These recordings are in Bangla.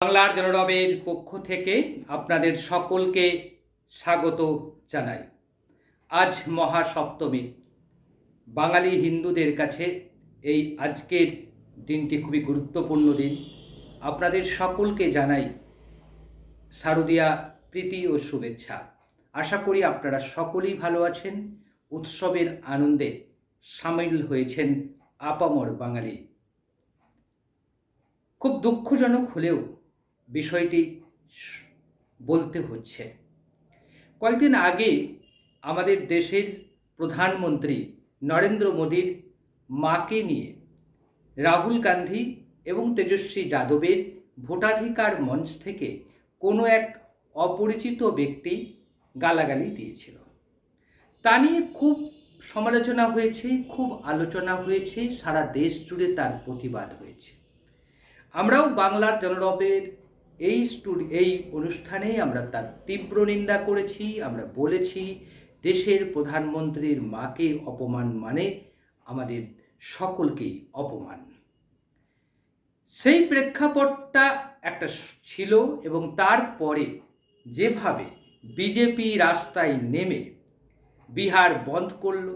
বাংলার জনরবের পক্ষ থেকে আপনাদের সকলকে স্বাগত জানাই। আজ মহাসপ্তমী। বাঙালি হিন্দুদের কাছে এই আজকের দিনটি খুবই গুরুত্বপূর্ণ দিন। আপনাদের সকলকে জানাই শারদীয়া প্রীতি ও শুভেচ্ছা। আশা করি আপনারা সকলেই ভালো আছেন। উৎসবের আনন্দে সামিল হয়েছেন আপামর বাঙালি। খুব দুঃখজনক হলেও বিষয়টি বলতে হচ্ছে। কয়েকদিন আগে আমাদের দেশের প্রধানমন্ত্রী নরেন্দ্র মোদীর মাকে নিয়ে রাহুল গান্ধী এবং তেজস্বী যাদবের ভোটাধিকার মঞ্চ থেকে কোনো এক অপরিচিত ব্যক্তি গালাগালি দিয়েছিল। তা নিয়ে খুব সমালোচনা হয়েছে, খুব আলোচনা হয়েছে, সারা দেশ জুড়ে তার প্রতিবাদ হয়েছে। আমরাও বাংলার জনরবের এই স্টুডি, এই অনুষ্ঠানে আমরা তার তীব্র নিন্দা করেছি, আমরা বলেছি, দেশের প্রধানমন্ত্রীর মাকে অপমান মানে আমাদের সকলকেই অপমান। সেই প্রেক্ষাপটটা একটা ছিল এবং তারপরে যেভাবে বিজেপি রাস্তায় নেমে বিহার বন্ধ করল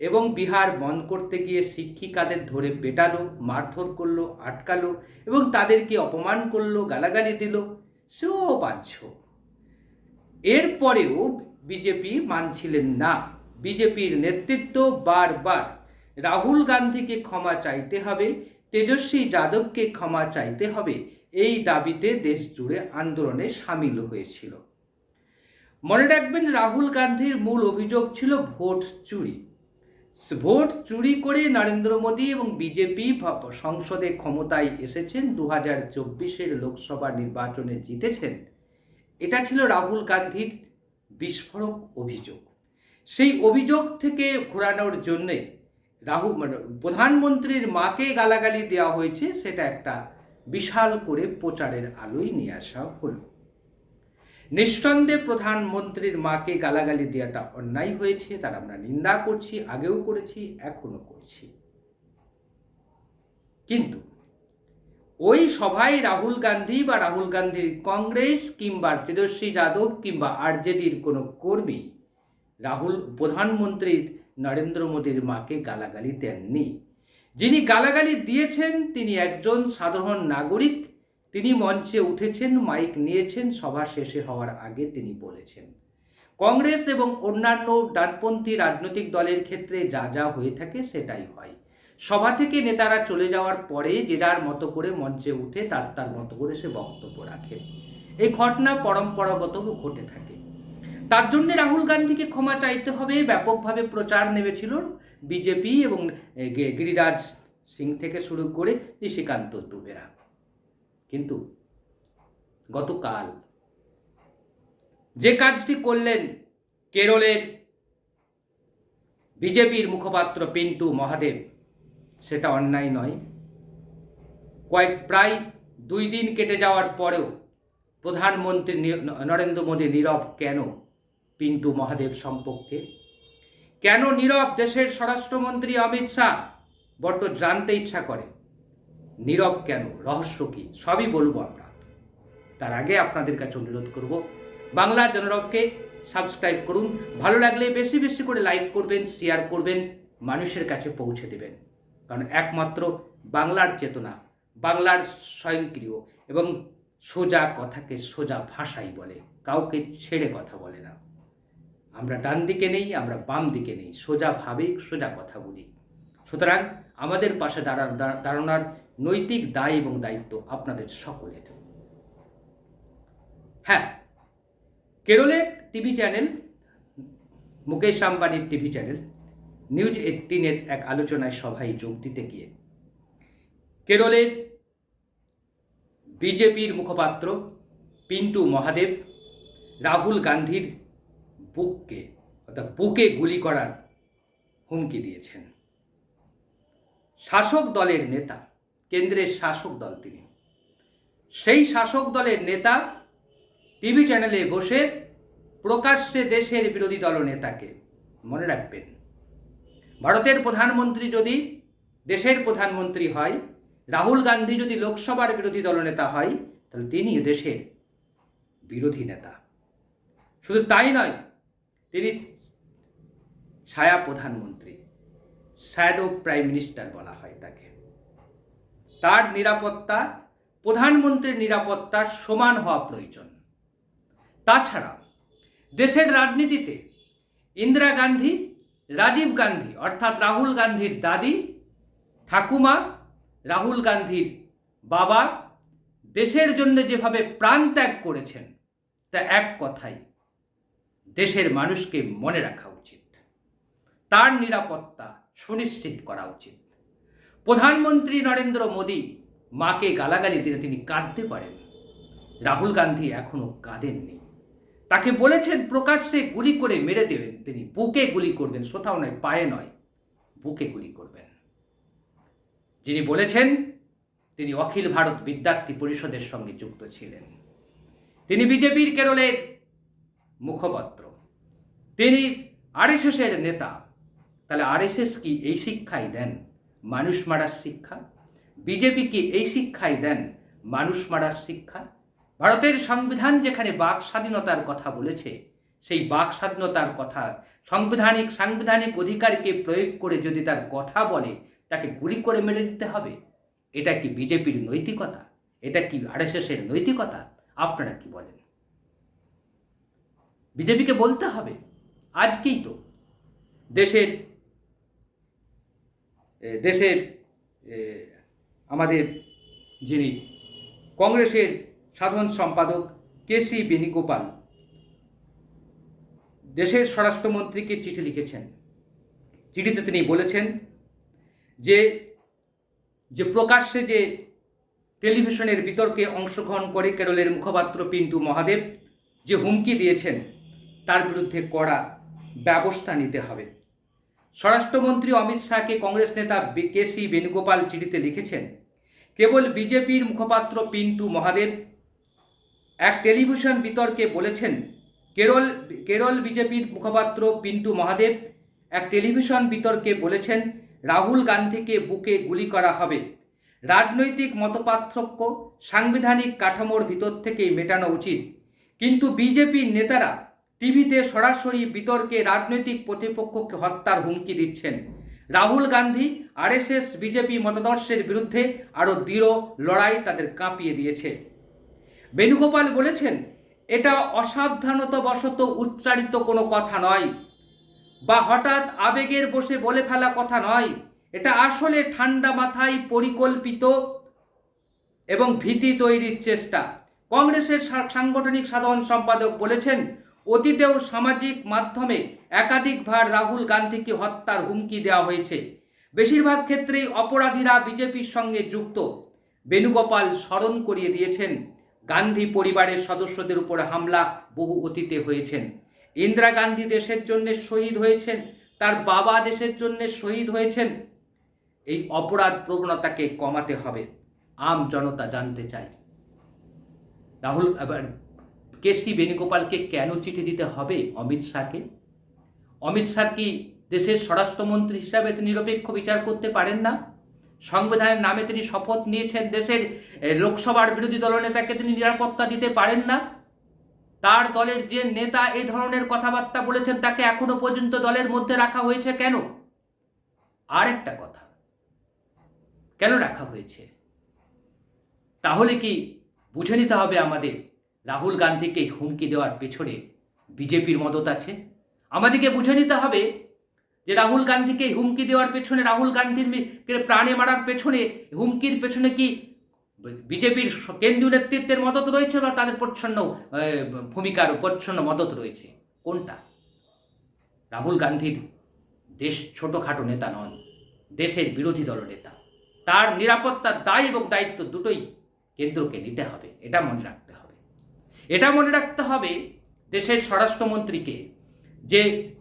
এবং বিহার বন্ধ করতে গিয়ে শিক্ষিকাদের ধরে পেটালো, মারধর করল, আটকালো এবং তাদেরকে অপমান করল, গালাগালি দিল সেও বাহ্য এরপরেও বিজেপি মানছিলেন না। বিজেপির নেতৃত্ব বারবার রাহুল গান্ধীকে ক্ষমা চাইতে হবে, তেজস্বী যাদবকে ক্ষমা চাইতে হবে, এই দাবিতে দেশ জুড়ে আন্দোলনে সামিল হয়েছিল। মনে রাখবেন, রাহুল গান্ধীর মূল অভিযোগ ছিল ভোট চুরি। ভোট চুরি করে নরেন্দ্র মোদী এবং বিজেপি সংসদে ক্ষমতায় এসেছেন দু হাজার চব্বিশের লোকসভা নির্বাচনে জিতেছেন। এটা ছিল রাহুল গান্ধীর বিস্ফোরক অভিযোগ। সেই অভিযোগ থেকে ঘোরানোর জন্যে রাহু মানে প্রধানমন্ত্রীর মাকে গালাগালি দেওয়া হয়েছে, সেটা একটা বিশাল করে প্রচারের আলোয় নিয়ে আসা হলো। নিঃসন্দেহে প্রধানমন্ত্রীর মাকে গালাগালি দেওয়াটা অন্যায় হয়েছে, তার আমরা নিন্দা করছি, আগেও করেছি এখনও করছি। কিন্তু ওই সভায় রাহুল গান্ধী বা রাহুল গান্ধীর কংগ্রেস কিংবা তেজস্বী যাদব কিংবা আরজেডির কোনো কর্মী রাহুল, প্রধানমন্ত্রীর নরেন্দ্র মোদীর মাকে গালাগালি দেননি। যিনি গালাগালি দিয়েছেন, তিনি একজন সাধারণ নাগরিক তিনি মঞ্চে উঠেছেন, মাইক নিয়েছেন, সভা শেষে হওয়ার আগে তিনি বলেছেন, কংগ্রেস এবং অন্যান্য ডানপন্থী রাজনৈতিক দলের ক্ষেত্রে যা যা হয়ে থাকে সেটাই হয়। সভা থেকে নেতারা চলে যাওয়ার পরে যে যার মতো করে মঞ্চে উঠে তার তার মতো করে সে বক্তব্য রাখে। এই ঘটনা পরম্পরাগত ঘটে থাকে। তার জন্য রাহুল গান্ধীকে ক্ষমা চাইতে হবে, ব্যাপকভাবে প্রচার নেমেছিল বিজেপি এবং গিরিরাজ সিং থেকে শুরু করে নিশিকান্ত দুবেরা। কিন্তু গতকাল যে কাজটি করলেন কেরলের বিজেপির মুখপাত্র পিন্টু মহাদেব, সেটা অন্যায় নয়। কয়েক, প্রায় দুই দিন কেটে যাওয়ার পরেও প্রধানমন্ত্রী নরেন্দ্র মোদী নীরব কেন পিন্টু মহাদেব সম্পর্কে? কেন নীরব দেশের স্বরাষ্ট্রমন্ত্রী অমিত শাহ বড্ড জানতে ইচ্ছা করে? নীরব কেন? রহস্য কি? সবই বলব আমরা। তার আগে আপনাদের কাছে অনুরোধ করব, বাংলা জনরবকে সাবস্ক্রাইব করুন। ভালো লাগলে বেশি বেশি করে লাইক করবেন শেয়ার করবেন, মানুষের কাছে পৌঁছে দেবেন। কারণ একমাত্র বাংলার চেতনা, বাংলার স্বয়ংক্রিয় এবং সোজা কথাকে সোজা ভাষাই বলে। কাউকে ছেড়ে কথা বলে না। আমরা ডান দিকে নেই, আমরা বাম দিকে নেই। সোজাভাবেই সোজা কথা বলি। সুতরাং আমাদের পাশে দাঁড়া দাঁড়ানোর নৈতিক দায় এবং দায়িত্ব আপনাদের সকলের। হ্যাঁ কেরলের টিভি চ্যানেল, মুকেশ আম্বানির টিভি চ্যানেল, নিউজ এইটিনের এক আলোচনায় সভায় যোগ দিতে গিয়ে কেরলের বিজেপির মুখপাত্র পিন্টু মহাদেব, রাহুল গান্ধীর বুককে, অর্থাৎ বুকে গুলি করার হুমকি দিয়েছেন। শাসক দলের নেতা কেন্দ্রের শাসক দল তিনি। সেই শাসক দলের নেতা টিভি চ্যানেলে বসে প্রকাশ্যে দেশের বিরোধী দল নেতাকে মনে রাখবেন। ভারতের প্রধানমন্ত্রী যদি দেশের প্রধানমন্ত্রী হয়, রাহুল গান্ধী যদি লোকসভার বিরোধী দলনেতা হয়, তাহলে তিনি দেশের বিরোধী নেতা। শুধু তাই নয়, তিনি ছায়া প্রধানমন্ত্রী, শ্যাডো প্রাইম মিনিস্টার বলা হয় তাকে। তার নিরাপত্তা, প্রধানমন্ত্রীর নিরাপত্তার সমান হওয়া প্রয়োজন। তাছাড়া দেশের রাজনীতিতে ইন্দিরা গান্ধী, রাজীব গান্ধী অর্থাৎ রাহুল গান্ধীর দাদি, ঠাকুমা, রাহুল গান্ধীর বাবা দেশের জন্য যেভাবে প্রাণ ত্যাগ করেছেন, তা এক কথাই, দেশের মানুষকে মনে রাখা উচিত। তার নিরাপত্তা সুনিশ্চিত করা উচিত। প্রধানমন্ত্রী নরেন্দ্র মোদী মাকে গালাগালি দিলে তিনি কাঁদতে পারেন। রাহুল গান্ধী এখনও কাঁদেননি। তাকে বলেছেন, প্রকাশ্যে গুলি করে মেরে দেবেন। তিনি বুকে গুলি করবেন, কোথাও নয়, পায়ে নয়, বুকে গুলি করবেন। যিনি বলেছেন, তিনি অখিল ভারত বিদ্যার্থী পরিষদের সঙ্গে যুক্ত ছিলেন। তিনি বিজেপির কেরলের মুখপাত্র। তিনি আরএসএসের নেতা। তাহলে আরএসএস কি এই শিক্ষাই দেন? মানুষ মারার শিক্ষা। বিজেপি কি এই শিক্ষাই দেন মানুষ মারার শিক্ষা? ভারতের সংবিধান যেখানে বাক স্বাধীনতার কথা বলেছে, সেই বাক স্বাধীনতার কথা সাংবিধানিক সাংবিধানিক অধিকারকে প্রয়োগ করে যদি তার কথা বলে, তাকে গুলি করে মেরে দিতে হবে। এটা কি বিজেপির নৈতিকতা? এটা কি আরএসএসের নৈতিকতা? আপনারা কি বলেন? বিজেপিকে বলতে হবে। আজকেই তো দেশের দেশের আমাদের যিনি কংগ্রেসের সাধারণ সম্পাদক কেসি বেণুগোপাল, দেশের স্বরাষ্ট্রমন্ত্রীকে চিঠি লিখেছেন। চিঠিতে তিনি বলেছেন যে যে প্রকাশ্যে যে টেলিভিশনের বিতর্কে অংশগ্রহণ করে কেরলের মুখপাত্র পিন্টু মহাদেব যে হুমকি দিয়েছেন, তার বিরুদ্ধে কড়া ব্যবস্থা নিতে হবে। স্বরাষ্ট্রমন্ত্রী অমিত শাহকে কংগ্রেস নেতা কে সি বেণুগোপাল চিঠিতে লিখেছেন, কেবল বিজেপির মুখপাত্র পিন্টু মহাদেব। এক টেলিভিশন বিতর্কে বলেছেন, কেরল কেরল বিজেপির মুখপাত্র পিন্টু মহাদেব। এক টেলিভিশন বিতর্কে বলেছেন, রাহুল গান্ধীকে বুকে গুলি করা হবে। রাজনৈতিক মতপার্থক্য, সাংবিধানিক কাঠামোর ভিতর থেকেই মেটানো উচিত। কিন্তু বিজেপির নেতারা টিভিতে সরাসরি বিতর্কে রাজনৈতিক প্রতিপক্ষকে হত্যার হুমকি দিচ্ছেন। রাহুল গান্ধী, আরএসএস, বিজেপি মতাদর্শের বিরুদ্ধে আরও দৃঢ় লড়াই তাদের কাঁপিয়ে দিয়েছে। বেণুগোপাল বলেছেন, এটা অসাবধানতাবশত উচ্চারিত কোনো কথা নয় বা হঠাৎ আবেগের বসে বলে ফেলা কথা নয়। এটা আসলে ঠান্ডা মাথায় পরিকল্পিত এবং ভীতি তৈরির চেষ্টা। কংগ্রেসের সাংগঠনিক সাধারণ সম্পাদক বলেছেন অতীতেও সামাজিক মাধ্যমে একাধিকবার রাহুল গান্ধীকে হত্যার হুমকি দেওয়া হয়েছে। বেশিরভাগ ক্ষেত্রেই অপরাধীরা বিজেপির সঙ্গে যুক্ত। বেণুগোপাল স্মরণ করিয়ে দিয়েছেন, গান্ধী পরিবারের সদস্যদের উপর হামলা বহু অতীতে হয়েছেন ইন্দিরা গান্ধী দেশের জন্য শহীদ হয়েছেন, তার বাবা দেশের জন্য শহীদ হয়েছেন। এই অপরাধ প্রবণতাকে কমাতে হবে। আম জনতা জানতে চায়। রাহুল কেসি বেণুগোপালকে কেন চিঠি দিতে হবে অমিত শাহকে? অমিত শাহ কি দেশের স্বরাষ্ট্রমন্ত্রী হিসাবে তিনি নিরপেক্ষ বিচার করতে পারেন না? সংবিধানের নামে তিনি শপথ নিয়েছেন দেশের লোকসভার বিরোধী দলনেতাকে তিনি নিরাপত্তা দিতে পারেন না? তার দলের যে নেতা এই ধরনের কথাবার্তা বলেছেন তাকে এখনও পর্যন্ত দলের মধ্যে রাখা হয়েছে কেন? আরেকটা কথা, কেন রাখা হয়েছে? তাহলে কি বুঝে নিতে হবে আমাদের রাহুল গান্ধীকে হুমকি দেওয়ার পেছনে বিজেপির মদত আছে। আমাদেরকে বুঝে নিতে হবে যে রাহুল গান্ধীকে হুমকি দেওয়ার পেছনে, রাহুল গান্ধীর প্রাণে মারার পেছনে, হুমকির পেছনে কি বিজেপির কেন্দ্রীয় নেতৃত্বের মদত রয়েছে বা তাদের প্রচ্ছন্ন ভূমিকার প্রচ্ছন্ন মদত রয়েছে? কোনটা? রাহুল গান্ধীর দেশ ছোটোখাটো নেতা নন, দেশের বিরোধী দল নেতা। তার নিরাপত্তার দায় এবং দায়িত্ব দুটোই কেন্দ্রকে নিতে হবে, এটা মনে রাখতে এটা মনে রাখতে হবে দেশের স্বরাষ্ট্রমন্ত্রীকে যে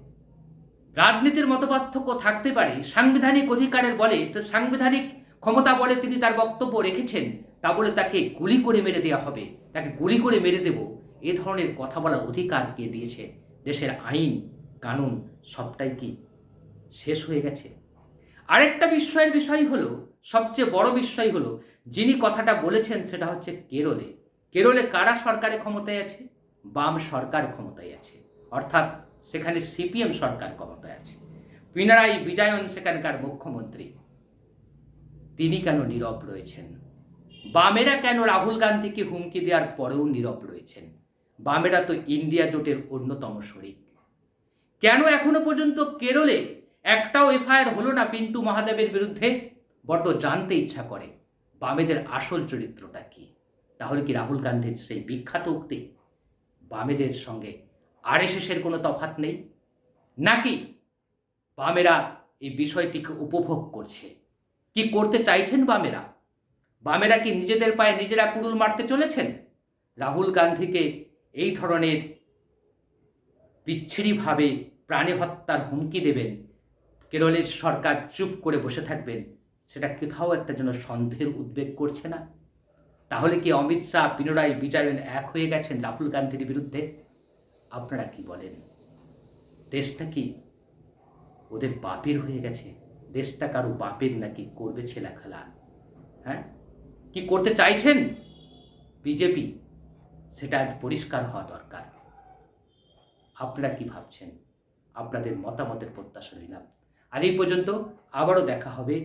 রাজনীতির মতপার্থক্য থাকতে পারে, সাংবিধানিক অধিকারের বলে সাংবিধানিক ক্ষমতা বলে তিনি তার বক্তব্য রেখেছেন, তা বলে তাকে গুলি করে মেরে দেওয়া হবে, তাকে গুলি করে মেরে দেব, এ ধরনের কথা বলার অধিকার কে দিয়েছে? দেশের আইন, কানুন সবটাই কি শেষ হয়ে গেছে? আরেকটা বিস্ময়ের বিষয় হলো, সবচেয়ে বড় বিষয় হলো, যিনি কথাটা বলেছেন সেটা হচ্ছে কেরলে। কেরলে কারা সরকারে ক্ষমতায় আছে? বাম সরকার ক্ষমতায় আছে। অর্থাৎ সেখানে সিপিএম সরকার ক্ষমতায় আছে। পিনারাই বিজয়ন সেখানকার মুখ্যমন্ত্রী। তিনি কেন নীরব রয়েছেন? বামেরা কেন রাহুল গান্ধীকে হুমকি দেওয়ার পরেও নীরব রয়েছেন? বামেরা তো ইন্ডিয়া জোটের অন্যতম শরিক। কেন এখনও পর্যন্ত কেরলে একটাও এফআইআর হলো না পিন্টু মহাদেবের বিরুদ্ধে? বড্ড জানতে ইচ্ছা করে। বামেদের আসল চরিত্রটা কি? তাহলে কি রাহুল গান্ধীর সেই বিখ্যাত উক্তি, বামেদের সঙ্গে আর আরএসএসের কোনো তফাৎ নেই? নাকি বামেরা এই বিষয়টিকে উপভোগ করছে? কি করতে চাইছেন বামেরা? বামেরা কি নিজেদের পায়ে নিজেরা কুড়ুল মারতে চলেছেন? রাহুল গান্ধীকে এই ধরনের বিচ্ছিরিভাবে প্রাণী হত্যার হুমকি দেবেন, কেরলের সরকার চুপ করে বসে থাকবেন, সেটা কোথাও একটা যেন সন্দেহের উদ্বেগ করছে না? তাহলে কি অমিত শাহ পিনরাই বিজয়ন এক হয়ে গেছেন রাহুল গান্ধীর বিরুদ্ধে? আপনারা কি বলেন? দেশটা কি ওদের বাপের হয়ে গেছে? দেশটা কারও বাপের নাকি করবে ছেলা খেলা হ্যাঁ? কি করতে চাইছেন বিজেপি? সেটা আজ পরিষ্কার হওয়া দরকার। আপনারা কি ভাবছেন? আপনাদের মতামতের প্রত্যাশা নিলাম। আজ এই পর্যন্ত, আবারও দেখা হবে